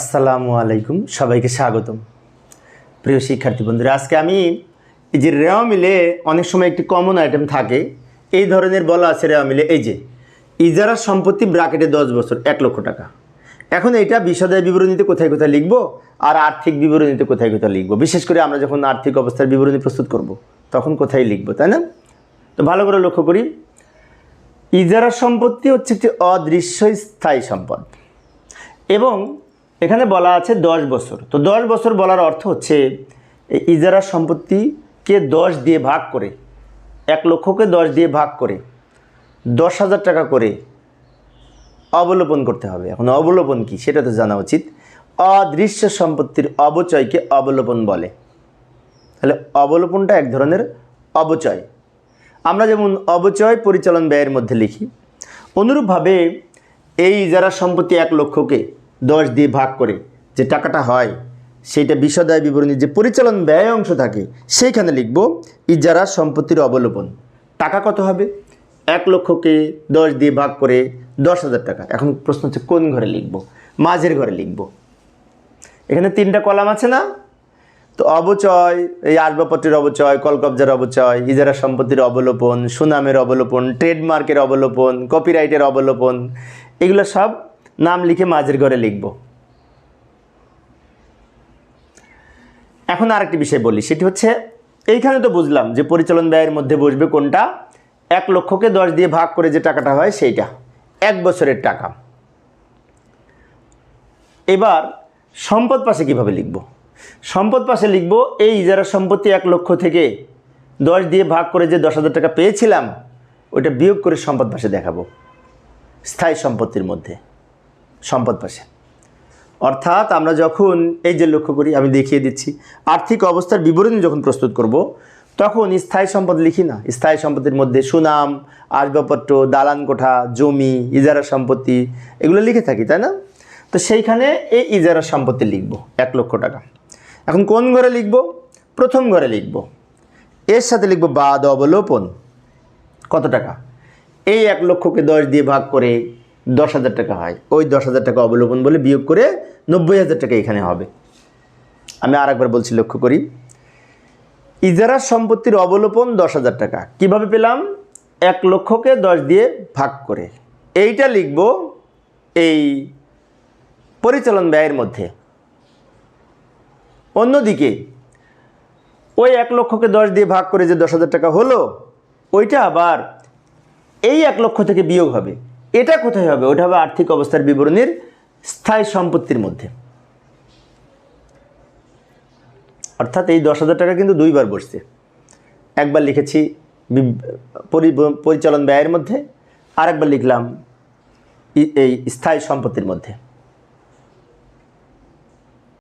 আসসালামু আলাইকুম, সবাইকে স্বাগতম। প্রিয় শিক্ষার্থী বন্ধুরা, আজকে আমি এই যে রেওয়া মিলে অনেক সময় একটি কমন আইটেম থাকে, এই ধরনের বলা আছে রেওয়া মিলে, এই যে ইজারা সম্পত্তি ব্রাকেটে দশ বছর, এক লক্ষ টাকা। এখন এটা বিশদায় বিবরণীতে কোথায় কোথায় লিখব আর আর্থিক বিবরণীতে কোথায় কোথায় লিখব? বিশেষ করে আমরা যখন আর্থিক অবস্থার বিবরণী প্রস্তুত করব, তখন কোথায় লিখব, তাই না? তো ভালো করে লক্ষ্য করি। ইজারা সম্পত্তি হচ্ছে একটি অদৃশ্য স্থায়ী সম্পদ এবং এখানে বলা আছে দশ বছর। তো দশ বছর বলার অর্থ হচ্ছে ইজারা সম্পত্তিকে দশ দিয়ে ভাগ করে, এক লক্ষকে দশ দিয়ে ভাগ করে, দশ হাজার টাকা করে অবলোপন করতে হবে। এখন অবলোপন কি? সেটা তো জানা উচিত। অদৃশ্য সম্পত্তির অবচয়কে অবলোপন বলে। তাহলে অবলোপনটা এক ধরনের অবচয়। আমরা যেমন অবচয় পরিচালন ব্যয়ের মধ্যে লিখি, অনুরূপভাবে এই যারা সম্পত্তি এক লক্ষকে দশ দিয়ে ভাগ করে যে টাকাটা হয়, সেইটা বিশদায় বিবরণী যে পরিচালন ব্যয় অংশ থাকে, সেইখানে লিখব ইজারা সম্পত্তির অবলোপন। টাকা কত হবে? এক লক্ষকে দশ দিয়ে ভাগ করে দশ হাজার টাকা। এখন প্রশ্ন হচ্ছে, কোন ঘরে লিখব? মাঝের ঘরে লিখব। এখানে তিনটা কলাম আছে না? তো অবচয়, এই আসবাবপত্রের অবচয়, কলকবজার অবচয়, ইজারা সম্পত্তির অবলোপন, সুনামের অবলোপন ট্রেডমার্কের অবলোপন কপিরাইটের অবলোপন, এগুলো সব নাম লিখে মাঝের ঘরে লিখব। এখন আরেকটি বিষয় বলি, সেটি হচ্ছে, এইখানে তো বুঝলাম যে পরিচালন ব্যয়ের মধ্যে বসবে কোনটা? এক লক্ষকে দশ দিয়ে ভাগ করে যে টাকাটা হয় সেইটা, এক বছরের টাকা। এবার সম্পদ পাশে কীভাবে লিখব? সম্পদ পাশে লিখব, এই ইজারা সম্পত্তি এক লক্ষ থেকে দশ দিয়ে ভাগ করে যে দশ হাজার টাকা পেয়েছিলাম, ওইটা বিয়োগ করে সম্পদ পাশে দেখাবো, স্থায়ী সম্পত্তির মধ্যে। সম্পদ পাশে। অর্থাৎ আমরা যখন এই যে লক্ষ্য করি, আমি দেখিয়ে দিচ্ছি, আর্থিক অবস্থার বিবরণী যখন প্রস্তুত করব, তখন স্থায়ী সম্পদ লিখি না। স্থায়ী সম্পত্তির মধ্যে সুনাম, আসবাবপত্র, দালান কোঠা, জমি, ইজারা সম্পত্তি, এগুলো লিখে থাকি, তাই না? তো সেইখানে এই ইজারা সম্পত্তি লিখব, এক লক্ষ টাকা। এখন কোন ঘরে লিখব? প্রথম ঘরে লিখব। এর সাথে লিখব বাদ অবলোপন। কত টাকা? এই এক লক্ষকে দশ দিয়ে ভাগ করে দশ হাজার টাকা হয়। ওই দশ হাজার টাকা অবলোপন বলে বিয়োগ করে নব্বই হাজার টাকা এখানে হবে। আমি আর একবার বলছি, লক্ষ্য করি। ইজারা সম্পত্তির অবলোপন দশ হাজার টাকা। কীভাবে পেলাম? এক লক্ষকে দশ দিয়ে ভাগ করে। এইটা লিখব এই পরিচালন ব্যয়ের মধ্যে। অন্যদিকে, ওই এক লক্ষকে দশ দিয়ে ভাগ করে যে দশ হাজার টাকা হলো, ওইটা আবার এই এক লক্ষ থেকে বিয়োগ হবে। এটা কোথায় হবে? ওটা হবে আর্থিক অবস্থার বিবরণীর স্থায়ী সম্পত্তির মধ্যে। অর্থাৎ এই দশ হাজার টাকা কিন্তু দুইবার বসছে। একবার লিখেছি পরিচালন ব্যয়ের মধ্যে আর একবার লিখলাম এই স্থায়ী সম্পত্তির মধ্যে।